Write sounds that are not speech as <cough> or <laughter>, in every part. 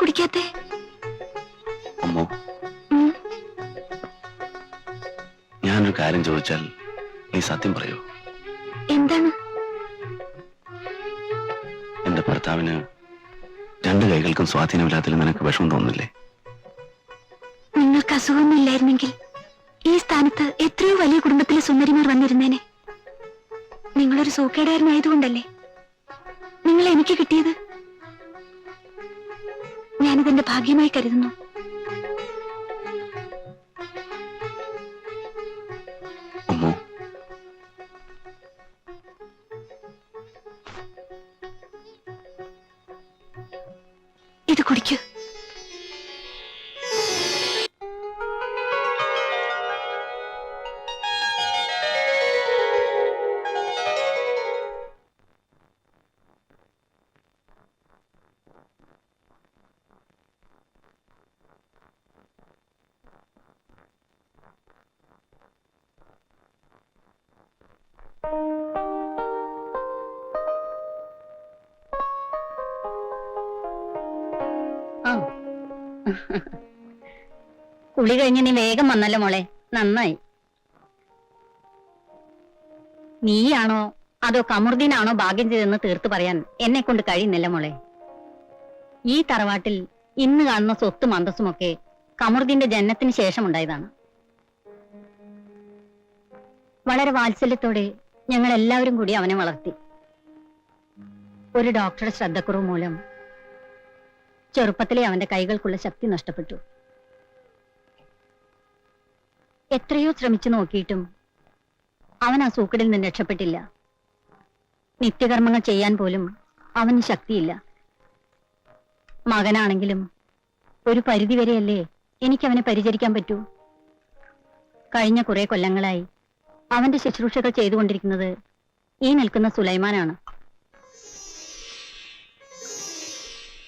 കുടിക്കാത്തെ? അമ്മോ. ഞാനൊരു കാര്യം ചോദിച്ചാൽ നീ സത്യം പറയൂ? എന്താണ്? എന്റെ ഭർത്താവിന് രണ്ട് കൈകൾക്കും സ്വാധീനമില്ലാത്തതിൽ നിനക്ക് വിഷമം തോന്നില്ലേ നിങ്ങൾക്ക് അസുഖമൊന്നുമില്ലായിരുന്നെങ്കിൽ ഈ സ്ഥാനത്ത് എത്രയോ വലിയ കുടുംബത്തിലെ സുന്ദരിമാർ വന്നിരുന്നേനെ. നിങ്ങളൊരു സൂക്കേടായിരുന്നു ആയതുകൊണ്ടല്ലേ നിങ്ങൾ എനിക്ക് കിട്ടിയത്? ഞാനിതെന്റെ ഭാഗ്യമായി കരുതുന്നു. ഇത് കുടിക്കൂ. കുളി കഴിഞ്ഞ് നീ വേഗം വന്നല്ലോ മോളെ. നന്നായി. നീയാണോ അതോ കമുർദീനാണോ ഭാഗ്യം ചെയ്തെന്ന് തീർത്തു പറയാൻ എന്നെ കൊണ്ട് കഴിയുന്നില്ല മോളെ. ഈ തറവാട്ടിൽ ഇന്ന് കാണുന്ന സ്വത്തും അന്തസ്സുമൊക്കെ കമുർദീന്റെ ജനനത്തിന് ശേഷം ഉണ്ടായതാണ് വളരെ വാത്സല്യത്തോടെ ഞങ്ങൾ എല്ലാവരും കൂടി അവനെ വളർത്തി. ഒരു ഡോക്ടറുടെ ശ്രദ്ധക്കുറവ് മൂലം ചെറുപ്പത്തിലെ അവന്റെ കൈകൾക്കുള്ള ശക്തി നഷ്ടപ്പെട്ടു. എത്രയോ ശ്രമിച്ചു നോക്കിയിട്ടും അവൻ ആ സൂക്കടിൽ നിന്ന് രക്ഷപ്പെട്ടില്ല. നിത്യകർമ്മങ്ങൾ ചെയ്യാൻ പോലും അവന് ശക്തിയില്ല. മകനാണെങ്കിലും ഒരു പരിധിവരെയല്ലേ എനിക്ക് അവനെ പരിചരിക്കാൻ പറ്റൂ? കഴിഞ്ഞ കുറെ കൊല്ലങ്ങളായി അവന്റെ ശുശ്രൂഷകൾ ചെയ്തുകൊണ്ടിരിക്കുന്നത് ഈ നിൽക്കുന്ന സുലൈമാനാണ്.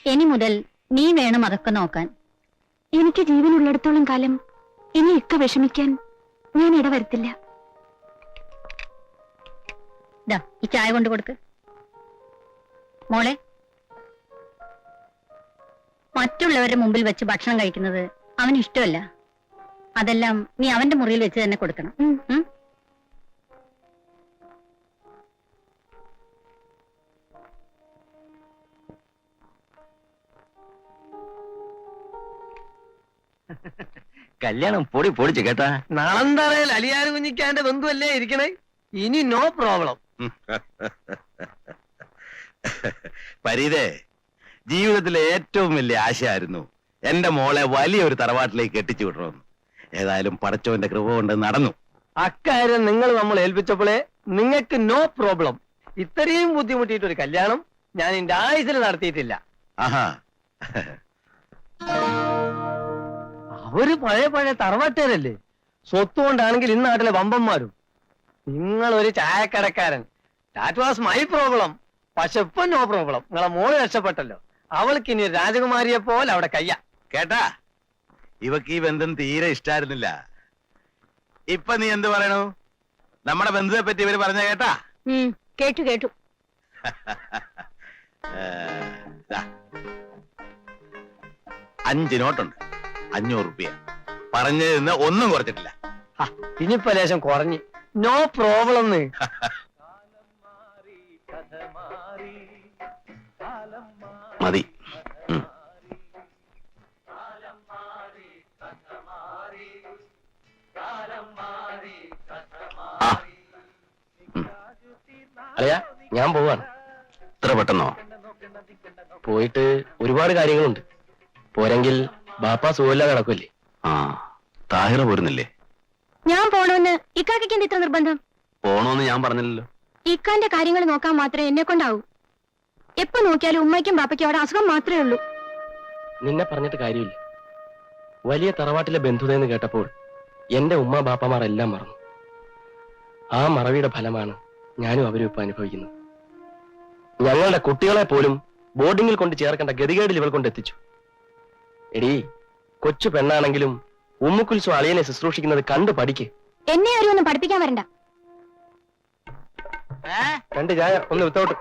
ഇനി മുതൽ നീ വേണം അതൊക്കെ നോക്കാൻ. എനിക്ക് ജീവനുള്ളിടത്തോളം കാലം ഇനി ഇക്ക വിഷമിക്കാൻ ഞാൻ ഇടവരുത്തില്ല. ഈ ചായ കൊണ്ട് കൊടുക്ക്. മോളെ മറ്റുള്ളവരുടെ മുമ്പിൽ വെച്ച് ഭക്ഷണം കഴിക്കുന്നത് അവന് ഇഷ്ടമല്ല. അതെല്ലാം നീ അവന്റെ മുറിയിൽ വെച്ച് തന്നെ കൊടുക്കണം. കല്യാണം പൊടി പൊടിച്ച് കേട്ടാ. നളന്തറയിൽ അലിയാർ കുഞ്ഞിക്കാന്റെ ബന്ധുവല്ലേ ഇരിക്കണേ? ഇനി നോ പ്രോബ്ലം പരീതേ ജീവിതത്തിലെ ഏറ്റവും വലിയ ആശയായിരുന്നു എന്റെ മോളെ വലിയൊരു തറവാട്ടിലേക്ക് കെട്ടിച്ചു വിടണമെന്ന്. ഏതായാലും പടച്ചവന്റെ കൃപ കൊണ്ട് നടന്നു. അക്കാര്യം നിങ്ങൾ നമ്മൾ ഏൽപ്പിച്ചപ്പോഴേ നിങ്ങൾക്ക് നോ പ്രോബ്ലം ഇത്രയും ബുദ്ധിമുട്ടിയിട്ട് ഒരു കല്യാണം ഞാൻ എന്റെ ആയുസിൽ നടത്തിയിട്ടില്ല. ആഹാ. അവർ പഴയ പഴയ തറവാട്ടുകാരല്ലേ? സ്വത്ത് കൊണ്ടാണെങ്കിൽ ഇന്ന് നാട്ടിലെ വമ്പന്മാരും. നിങ്ങൾ ഒരു ചായക്കടക്കാരൻ. ദാറ്റ് വാസ് മൈ പ്രോബ്ലം പക്ഷെ ഇപ്പൊ നോ പ്രോബ്ലം നിങ്ങളെ മോൾ രക്ഷപ്പെട്ടല്ലോ. അവൾക്ക് ഇനി രാജകുമാരിയെ പോലെ അവിടെ കയ്യ. കേട്ടാ? ഇവക്ക് ഈ ബന്ധം തീരെ ഇഷ്ടായിരുന്നില്ല. ഇപ്പൊ നീ എന്ത് പറയണു? നമ്മുടെ ബന്ധുവെ പറ്റി ഇവർ പറഞ്ഞ കേട്ടാ? കേട്ടു കേട്ടു. <laughs> അഞ്ച് നോട്ടുണ്ട്. അഞ്ഞൂറ് റുപ്യ പറഞ്ഞതിൽ നിന്ന് ഒന്നും കുറച്ചിട്ടില്ല. ഇനിയിപ്പോ ലേശം കുറഞ്ഞ്. നോ പ്രോബ്ലം മതി. അറിയാ അല്ലയാ ഞാൻ പോവാണ്. ഇത്ര പെട്ടെന്നോ? പോയിട്ട് ഒരുപാട് കാര്യങ്ങളുണ്ട്. പോരെങ്കിൽ ബാപ്പ സുഖമില്ലാതെ കിടക്കില്ലേ? ആ താഹിറ പോരുന്നില്ലേ? ഞാൻ പോണോന്ന് ഇക്കാക്കയ്ക്ക് എന്ത് ഇത്ര നിർബന്ധം? പോണോന്ന് ഞാൻ പറഞ്ഞില്ലല്ലോ. ഇക്കാന്റെ കാര്യങ്ങൾ നോക്കാൻ മാത്രമേ എന്നെ കൊണ്ടാവൂ. എപ്പോ നോക്കിയാലും ഉമ്മയ്ക്കും ബാപ്പയ്ക്കും അവിടെ അസുഖം മാത്രമേ ഉള്ളൂ. നിന്നെ പറഞ്ഞിട്ട് കാര്യമില്ല. വലിയ തറവാട്ടിലെ ബന്ധുതയെന്ന് കേട്ടപ്പോൾ എന്റെ ഉമ്മ ബാപ്പമാർ എല്ലാം മറന്നു. ആ മറവിയുടെ ഫലമാണ് ഞാനും അവരും ഇപ്പൊ അനുഭവിക്കുന്നത്. ഞങ്ങളുടെ കുട്ടികളെ പോലും ബോർഡിങ്ങിൽ കൊണ്ട് ചേർക്കേണ്ട ഗതികേടിൽ ഇവൾ കൊണ്ട് എത്തിച്ചു. എടീ കൊച്ചു പെണ്ണാണെങ്കിലും ഉമ്മുക്കുൽസു അളിയനെ ശുശ്രൂഷിക്കുന്നത് കണ്ടു പഠിക്ക്. എന്നെ ഒരു ഒന്നും പഠിപ്പിക്കാൻ വരണ്ട. രണ്ട് ചായ ഒന്ന് വിത്തൗട്ട്.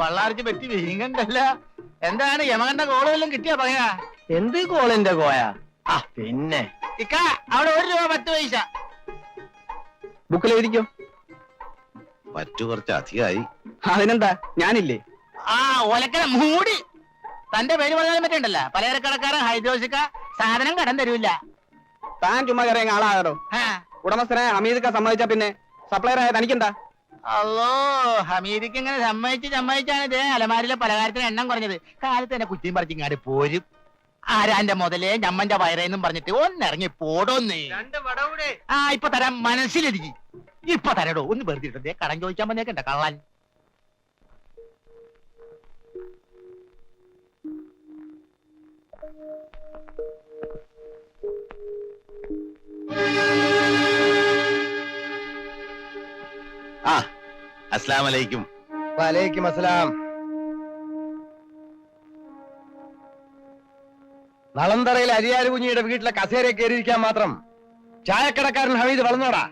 പള്ളാർച്ച് പറ്റി വീങ്ങണ്ടല്ല എന്താണ് യമകന്റെ കോളെല്ലാം കിട്ടിയാ പറയാ? എന്ത് കോളിന്റെ കോയ? ആ പിന്നെ. ഇക്ക അവിടെ ഒരു രൂപ പത്ത് പൈസ. ബുക്കിൽ എഴുതിക്കോ പറ്റു കുറച്ച് അധികമായി. അതിനെന്താ? ഞാനില്ലേ? ആ ഓലക്കട മൂടി. തന്റെ പേര് പറഞ്ഞാലും പറ്റണ്ടല്ല. പലചരക്കടക്കാരൻ ഹൈദ്രോസിക്ക സാധനം കടം തരൂല്ല താൻ ചുമ്മാ കയറിയ ആളാകടോ ആ. ഉടമസ്ഥനെ ഹമീദിക്ക സമ്മതിച്ച പിന്നെ സപ്ലയർ ആയ തനിക്കെന്താ? അല്ലോ ഹമീദിക്ക് ഇങ്ങനെ സമ്മതിച്ച് സമ്മതിച്ചാണ് ഇതേ അലമാരിലെ പലഹാരത്തിന് എണ്ണം കുറഞ്ഞത്. കാലത്ത് തന്നെ കുറ്റിയും പറിച്ചിങ്ങാട് പോരും. ആരാന്റെ മുതലേ? ഞമ്മന്റെ വയറേന്നും പറഞ്ഞിട്ട് ഒന്നിറങ്ങി പോടോന്നേ. ആ ഇപ്പൊ തരാം. മനസ്സിലിരിക്കും. ഇപ്പൊ തരടോ. ഒന്ന് വെറുതെ കടം ചോദിക്കാൻ വന്നേക്കണ്ട കള്ളാൻ. ആ അസ്ലാം വലൈക്കും വലൈക്കും അസ്സലാം. നളന്തറയിൽ അരിയാര് കുഞ്ഞിയുടെ വീട്ടിലെ കസേരയെ കയറിയിരിക്കാൻ മാത്രം ചായക്കടക്കാരൻ ഹമീദ് വളർന്നോടാ.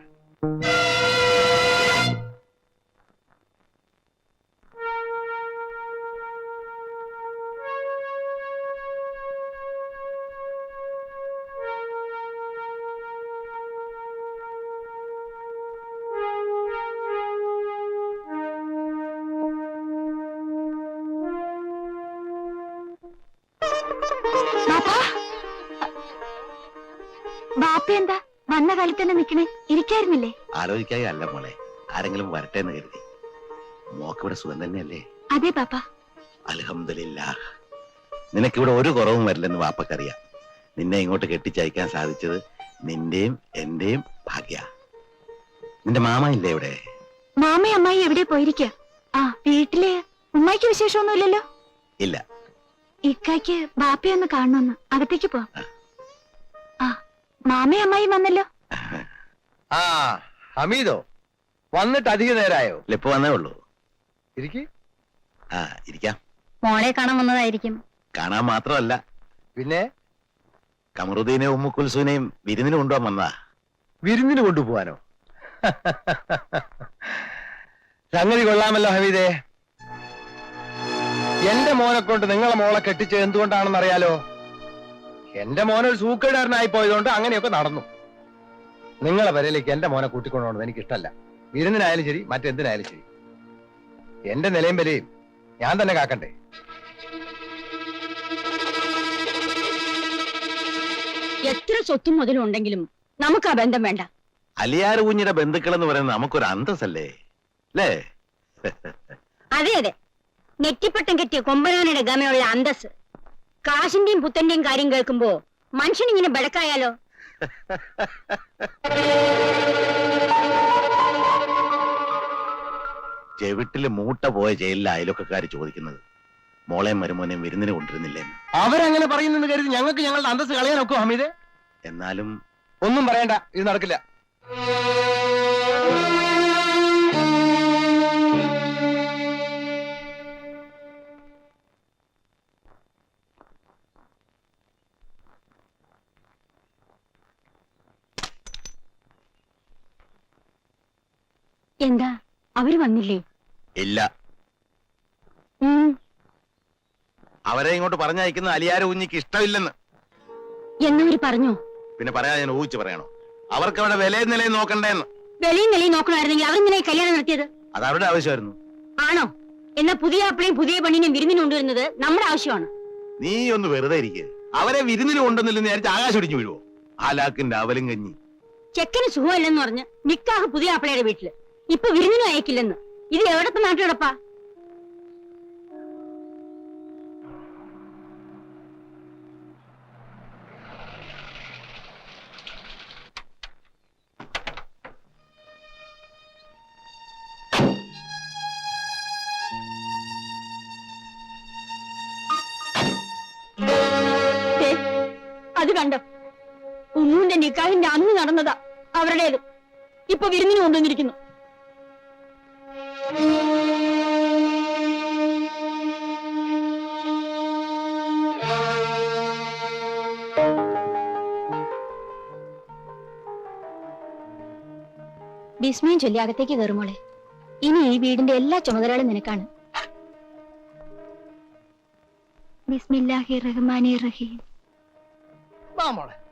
തന്നെ നിക്കണേ ഇരിക്കായിരുന്നില്ലേ? ആലോചിക്കായി അല്ല മോളെ. ആരെങ്കിലും വരട്ടെ എന്ന് കരുതി. മോക്ക് ഇവിടെ സുഖം തന്നെയല്ലേ? അതെ പാപ്പ. അലഹമില്ല നിനക്കിവിടെ ഒരു കുറവും വരില്ലെന്ന് വാപ്പക്കറിയാം. നിന്നെ ഇങ്ങോട്ട് കെട്ടിച്ചയക്കാൻ സാധിച്ചത് നിന്റെയും എന്റെയും ഭാഗ്യ. നിന്റെ മാമ ഇല്ലേ ഇവിടെ? മാമ അമ്മായി എവിടെ പോയിരിക്കാ? ആ വീട്ടിൽ ഉമ്മായിക്ക് വിശേഷമൊന്നുമില്ലല്ലോ? ഇല്ല. ഇക്കായ്ക്ക് ബാപ്പയൊന്ന് കാണണമെന്ന്. അകത്തേക്ക് പോ ആ. മാമയും അമ്മായി വന്നല്ലോ? ആ ഹമീദോ വന്നിട്ട് അധിക നേരായോ? ഇപ്പൊ വന്നേ ഉള്ളൂ. ഇരിക്ക്. ആ ഇരിക്കാം. മോളെ കാണാൻ വന്നതായിരിക്കും. കാണാൻ മാത്രമല്ല. പിന്നെ? കമറുദ്ദീനെ ഉമ്മുക്കുൽസുവിനെയും വിരുന്നിന് കൊണ്ടുപോകാൻ വന്നതാ. വിരുന്നിന് കൊണ്ടുപോവാനോ? സംഗതി കൊള്ളാമല്ലോ ഹമീദേ. എന്റെ മോനെ കൊണ്ട് നിങ്ങളെ മോളെ കെട്ടിച്ച് എന്തുകൊണ്ടാണെന്ന് അറിയാലോ എന്റെ മോനൊരു സൂക്കേടാരനായി സൂക്കേടുകാരനായി പോയതുകൊണ്ട് അങ്ങനെയൊക്കെ നടന്നു. നിങ്ങളെ വരയിലേക്ക് എന്റെ മോനെ കൂട്ടിക്കൊണ്ടു എനിക്ക് ഇഷ്ടമല്ല വിരുന്നിനായാലും ശരി മറ്റെന്തിനായാലും ശരി. എന്റെ നിലയും വിലയും ഞാൻ തന്നെ കാക്കണ്ടേ? എത്ര സ്വത്തും മുതലും ഉണ്ടെങ്കിലും നമുക്ക് ആ ബന്ധം വേണ്ട. അലിയാർ കുഞ്ഞിന്റെ ബന്ധുക്കൾ എന്ന് പറയുന്നത് നമുക്കൊരു അന്തസ്സല്ലേ? അല്ലേ? അതെ അതെ. നെറ്റിപ്പട്ടം കെട്ടിയ കൊമ്പനാനയുടെ ഗമയുള്ള അന്തസ് കാശിന്റെയും പുത്തന്റെയും കാര്യം കേൾക്കുമ്പോ മനുഷ്യനിങ്ങനെ ബടക്കായാലോ? ചെവിട്ടിൽ മൂട്ട പോയ ജയിലിലെ അയലൊക്കെക്കാര് ചോദിക്കുന്നത്. മോളെയും മരുമോനെയും വിരുന്നിന് കൊണ്ടിരുന്നില്ലേ. അവരങ്ങനെ പറയുന്നെന്ന് കരുതി ഞങ്ങൾക്ക് ഞങ്ങളുടെ അന്തസ് കളയാനൊക്കെ ഹമീദേ? എന്നാലും ഒന്നും പറയണ്ട ഇത് നടക്കില്ല. എന്താ അവർ വന്നില്ലേ? ഇല്ല. അവരെ ഇങ്ങോട്ട് പറഞ്ഞയക്കുന്ന അലിയാര കുഞ്ഞിക്ക് ഇഷ്ടമില്ലെന്ന്. എന്നവര് പറഞ്ഞു? പിന്നെ പറയാ ഞാൻ ഊഹിച്ചു പറയണോ? അവർക്ക് അവിടെ വിലയും നിലയും നോക്കണ്ടേന്ന്. വിലയും നിലയും നോക്കണമായിരുന്നെങ്കിൽ അവർ നിലയിൽ കല്യാണം നടത്തിയത്? അത് അവരുടെ ആവശ്യമായിരുന്നു. ആണോ? എന്നാ പുതിയ അപ്പളയും പുതിയ പണിനെയും വിരുന്നിന് കൊണ്ടുവരുന്നത് നമ്മുടെ ആവശ്യമാണ്. നീ ഒന്ന് വെറുതെ ഇരിക്കുക അവരെ വിരുന്നിന് കൊണ്ടുവന്നില്ലെന്ന് വിചാരിച്ച് ആകാശം ഒടിഞ്ഞു വീഴുവോ? ആലാക്കിന്റെ അവലും കഞ്ഞി. ചെക്കന് സുഖമല്ലെന്ന് പറഞ്ഞ് നിക്കാഹ് പുതിയ അപ്പളയുടെ വീട്ടിൽ. ഇപ്പൊ വിരുന്നിനും അയക്കില്ലെന്ന്. ഇത് എവിടത്തെ നാട്ടിലടപ്പാ അത് കണ്ടോ? ഉമ്മൂന്റെ നിക്കാഹിന്റെ അന്ന് നടന്നതാ അവരുടേത്. ഇപ്പൊ വിരുന്നിന് കൊണ്ടുവന്നിരിക്കുന്നു. വിസ്മയം ചൊല്ലി അകത്തേക്ക് കയറുമോളെ. ഇനി ഈ വീടിന്റെ എല്ലാ ചുമതലകളും നിനക്കാണ്. ബിസ്മില്ലാഹി റഹ്മാനി റഹീം. വാ മോളെ.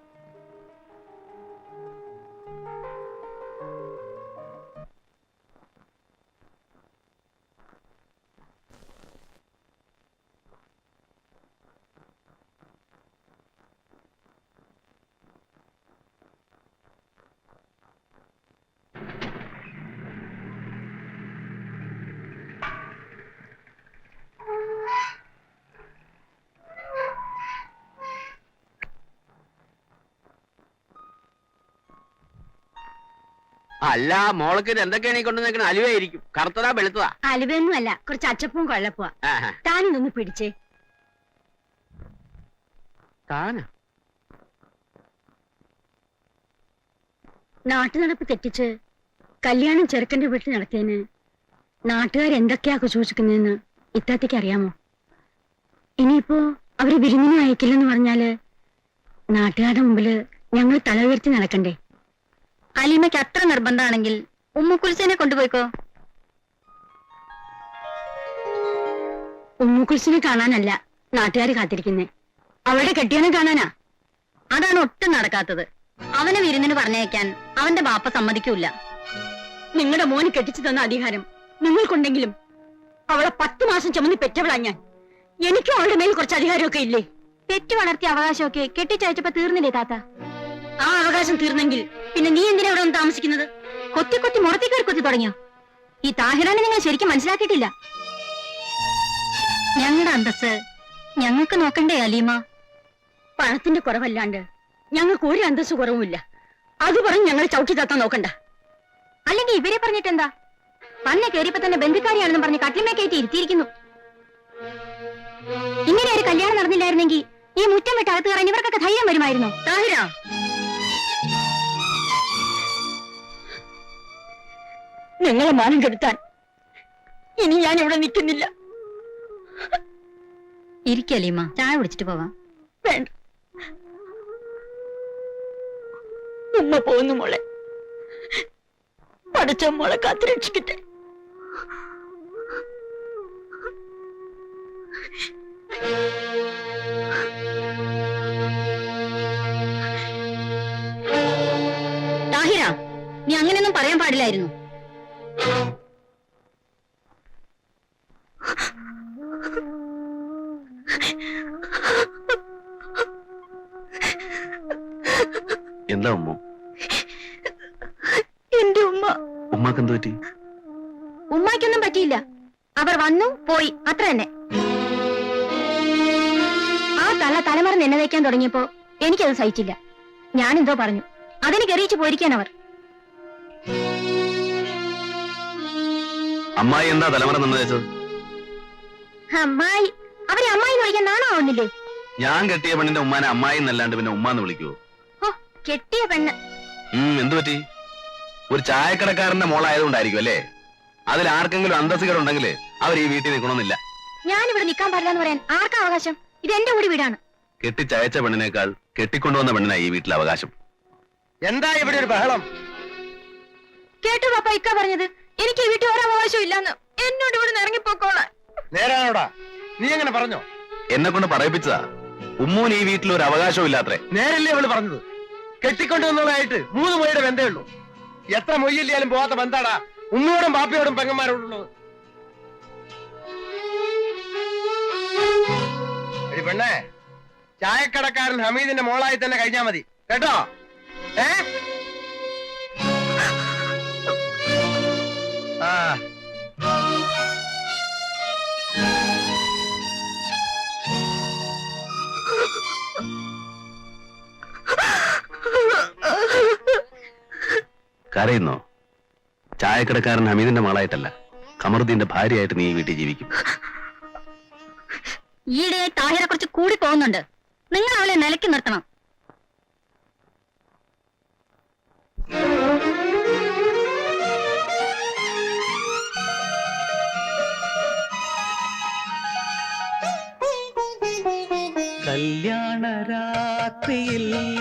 അല്ല മോളക്ക് എന്തൊക്കെയാണ് ഈ കൊണ്ടുവന്നേക്കണ അലുവായിരിക്കും. കറുത്തതാ വെളുത്തതാ? അലുവയൊന്നും അല്ല കുറച്ച് അച്ചപ്പവും കൊള്ളപ്പുവാ. ആഹാ. താനൊന്ന് പിടിച്ചേ. താനാ? നാട്ടു നടപ്പ് തെറ്റിച്ച് കല്യാണം ചെറുക്കന്റെ വീട്ടിൽ നടത്തിയതിന് നാട്ടുകാർ എന്തൊക്കെയാ സൂചിക്കുന്നതെന്ന് ഇത്താത്തേക്ക് അറിയാമോ? ഇനിയിപ്പോ അവർ വിരുന്നിനെ അയക്കില്ലെന്ന് പറഞ്ഞാൽ നാട്ടുകാരുടെ മുമ്പിൽ ഞങ്ങൾ തല ഉയർത്തി നടക്കണ്ടേ? അലീമയ്ക്ക് അത്ര നിർബന്ധമാണെങ്കിൽ ഉമ്മുക്കുൽസിനെ കൊണ്ടുപോയിക്കോ? ഉമ്മുക്കുൽസിനെ കാണാനല്ല നാട്ടുകാർ കാത്തിരിക്കുന്നേ. അവളുടെ കെട്ടിയനെ കാണാനാ? അതാണ് ഒട്ടും നടക്കാത്തത്. അവനെ വിരുന്നിന് പറഞ്ഞയക്കാൻ അവന്റെ ബാപ്പ സമ്മതിക്കൂല നിങ്ങളുടെ മോന് കെട്ടിച്ചു തന്ന അധികാരം നിങ്ങൾക്കുണ്ടെങ്കിലും അവളെ പത്ത് മാസം ചുമന്ന് പെറ്റവളാ ഞാൻ. എനിക്കും അവളുടെ മേൽ കുറച്ച് അധികാരമൊക്കെ ഇല്ലേ? പെറ്റു വളർത്തിയ അവകാശമൊക്കെ കെട്ടിച്ചയച്ചപ്പോ തീർന്നില്ലേ താത്ത? ആ അവകാശം തീർന്നെങ്കിൽ പിന്നെ നീ എന്തിനാ ഇവിടെ ഒന്ന് താമസിക്കുന്നത്? കൊത്തി കൊത്തി മുറത്തി കയറി കൊത്തി തുടങ്ങിയോ? ഈ താഹിറാനെ നിങ്ങൾ ശരിക്കും മനസ്സിലാക്കിയിട്ടില്ല. ഞങ്ങളുടെ അന്തസ് ഞങ്ങൾക്ക് നോക്കണ്ടേ അലീമ? പണത്തിന്റെ കുറവല്ലാണ്ട് ഞങ്ങൾക്ക് ഒരു അന്തസ് കുറവുമില്ല. അത് പറഞ്ഞ് ഞങ്ങൾ ചവിട്ടി തത്താൻ നോക്കണ്ട. അല്ലെങ്കിൽ ഇവരെ പറഞ്ഞിട്ടെന്താ? പന്നെ കയറിയപ്പോ തന്നെ ബന്ധുക്കാരിയാണെന്ന് പറഞ്ഞ് കട്ടിമേ കയറ്റി ഇരുത്തിയിരിക്കുന്നു. ഇങ്ങനെ ഒരു കല്യാണം നടന്നില്ലായിരുന്നെങ്കിൽ ഈ മുറ്റം വിട്ട് അകത്ത് കയറാൻ ഇവർക്കൊക്കെ ധൈര്യം വരുമായിരുന്നു? താഹിര നിങ്ങളെ മാനം കെടുത്താൻ. ഇനി ഞാൻ ഇവിടെ നിൽക്കുന്നില്ല. ഇരിക്കലീമ ചായ കുടിച്ചിട്ട് പോവാം. വേണ്ട. ഉമ്മ പോകുന്നു മോളെ. പഠിച്ച മോളെ കാത്തുരക്ഷിക്കട്ടെ. താഹിര നീ അങ്ങനെയൊന്നും പറയാൻ പാടില്ലായിരുന്നു. എന്താ ഉമ്മ? എന്റെ ഉമ്മ. ഉമ്മാക്ക് എന്ത് പറ്റി? ഉമ്മാക്കൊന്നും പറ്റിയില്ല. അവർ വന്നു പോയി. അത്ര തന്നെ. ആ തള്ള തലമുറ നിന്നെ വയ്ക്കാൻ തുടങ്ങിയപ്പോ എനിക്കത് സഹിച്ചില്ല. ഞാൻ എന്തോ പറഞ്ഞു. അതിന് കെറിയിച്ചു പോയിരിക്കാൻ അവർ. അമ്മായി എന്താ തലമുറ നിന്ന് വെച്ചത് അമ്മായി. അവരെ അമ്മായി എന്ന് വിളിക്കാൻ നാണോ ആവുന്നില്ലേ ഞാൻ കെട്ടിയ പെണ്ണിന്റെ ഉമ്മാനെ അമ്മായി എന്നല്ലാണ്ട് പിന്നെ ഉമ്മാന്ന് വിളിക്കുവോ? കെട്ടിയ പെണ്ണ്. എന്തു പറ്റി? ഒരു ചായക്കടക്കാരന്റെ മോളായതുകൊണ്ടായിരിക്കും അല്ലേ? അതിൽ ആർക്കെങ്കിലും അന്തസ്സുകളുണ്ടെങ്കിൽ അവർ ഈ വീട്ടിൽ നിൽക്കണമെന്നില്ല. ഞാൻ ഞാനിവിടെ നിൽക്കാൻ പാടില്ല എന്ന് പറയാൻ ആർക്കാ അവകാശം? ഇത് എന്റെ കൂടി വീടാണ്. കെട്ടിച്ചയച്ച പെണ്ണിനേക്കാൾ കെട്ടിക്കൊണ്ടുവന്ന പെണ്ണിനാ ഈ വീട്ടിൽ അവകാശം. എന്താ ഇവിടെ ഒരു ബഹളം? കേട്ടു പാപ്പ ഇക്ക പറഞ്ഞത്. എനിക്ക് ഈ വീട്ടിൽ ഒരു അവകാശം ഇല്ലാന്ന്. എന്നോട് ഇവിടെ ഇറങ്ങിപ്പോക്കോളാൻ നേരാണോടാ? നീ എങ്ങനെ പറഞ്ഞോ? എന്നെ കൊണ്ട് പറയിപ്പിച്ചതാ. ഉമ്മൂന് ഈ വീട്ടിൽ ഒരു അവകാശവും ഇല്ലാത്രേ നേരല്ലേ അവൾ പറഞ്ഞത്? കെട്ടിക്കൊണ്ടുവന്നതായിട്ട് മൂന്ന് മൊയ്യുടെ ബന്ധേ ഉള്ളൂ. എത്ര മൊയ്യില്ലാലും പോവാത്ത ബന്ധാടാ ഉമ്മയോടും ബാപ്പയോടും പെങ്ങന്മാരോടുള്ളത്. പെണ്ണേ ചായക്കടക്കാരൻ ഹമീദിന്റെ മോളായി തന്നെ കഴിഞ്ഞാ മതി. കേട്ടോ? ഏ? ആ കരയുന്നോ? ചായക്കടക്കാരൻ ഹമീദിന്റെ മകളായിട്ടല്ല. കമറുദ്ദീന്റെ ഭാര്യയായിട്ട് നീ വീട്ടിൽ ജീവിക്കും. ഈയിടെ താഹിറെ കുറച്ച് കൂടി പോകുന്നുണ്ട്. നിങ്ങൾ അവളെ നിലയ്ക്ക് നിർത്തണം. കല്യാണ രാത്രിയിൽ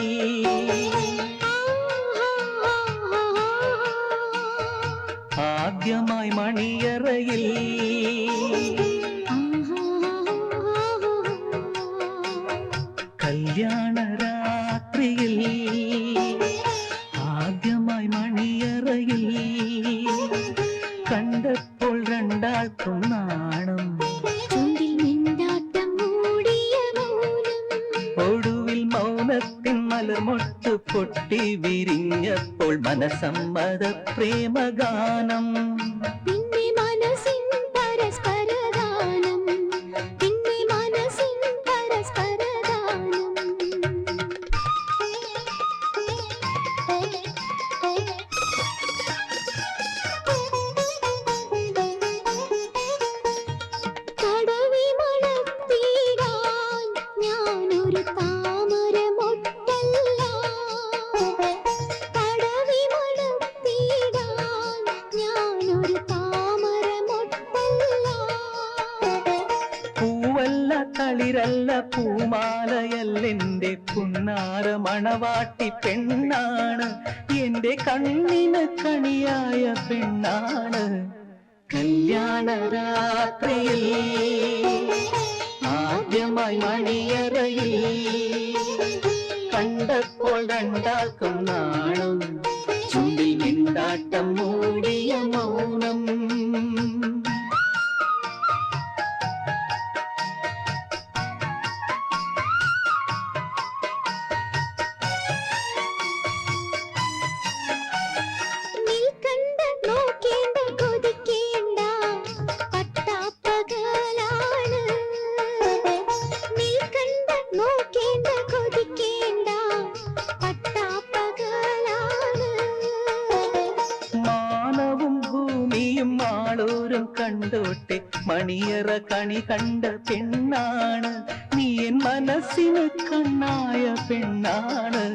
മൗനത്തിൻ മലർമൊട്ട് പൊട്ടി വിരിഞ്ഞപ്പോൾ മനസമ്മത പ്രേമഗാനം. തളിരല്ല പൂമാലയല്ലെന്റെ പുന്നാര മണവാട്ടി പെണ്ണാണ്. എന്റെ കണ്ണിന് കണിയായ പെണ്ണാണ്. കല്യാണ രാത്രിയിൽ ആദ്യമായി മണിയറയിൽ കണ്ടപ്പോൾ രണ്ടാക്കും നാണം. ചുണ്ടിൽ മിണ്ടാട്ടം മൂടിയ മൗനം. കണ്ടോട്ടെ മണിയറ കണി കണ്ട പെണ്ണാണ് നീ എൻ മനസ്സിന് കണ്ണായ പെണ്ണാണ്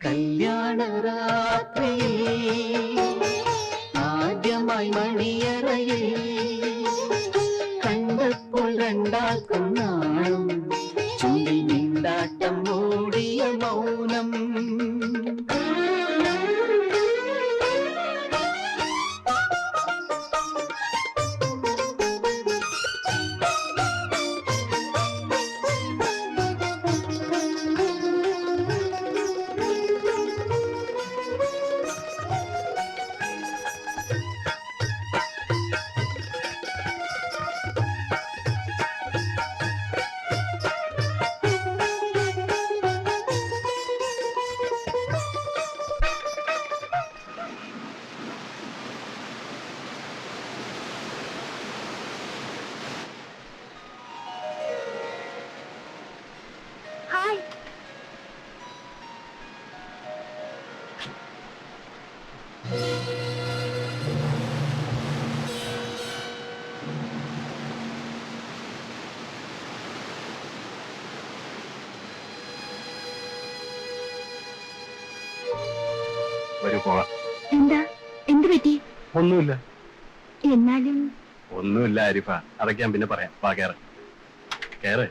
കല്യാണ എന്താ? എന്ത് പറ്റി? ഒന്നുമില്ല. എന്നാലും ഒന്നുമില്ല ആരിഫ അതൊക്കെ ഞാൻ പിന്നെ പറയാം. വാ കേറ്. കേറ്.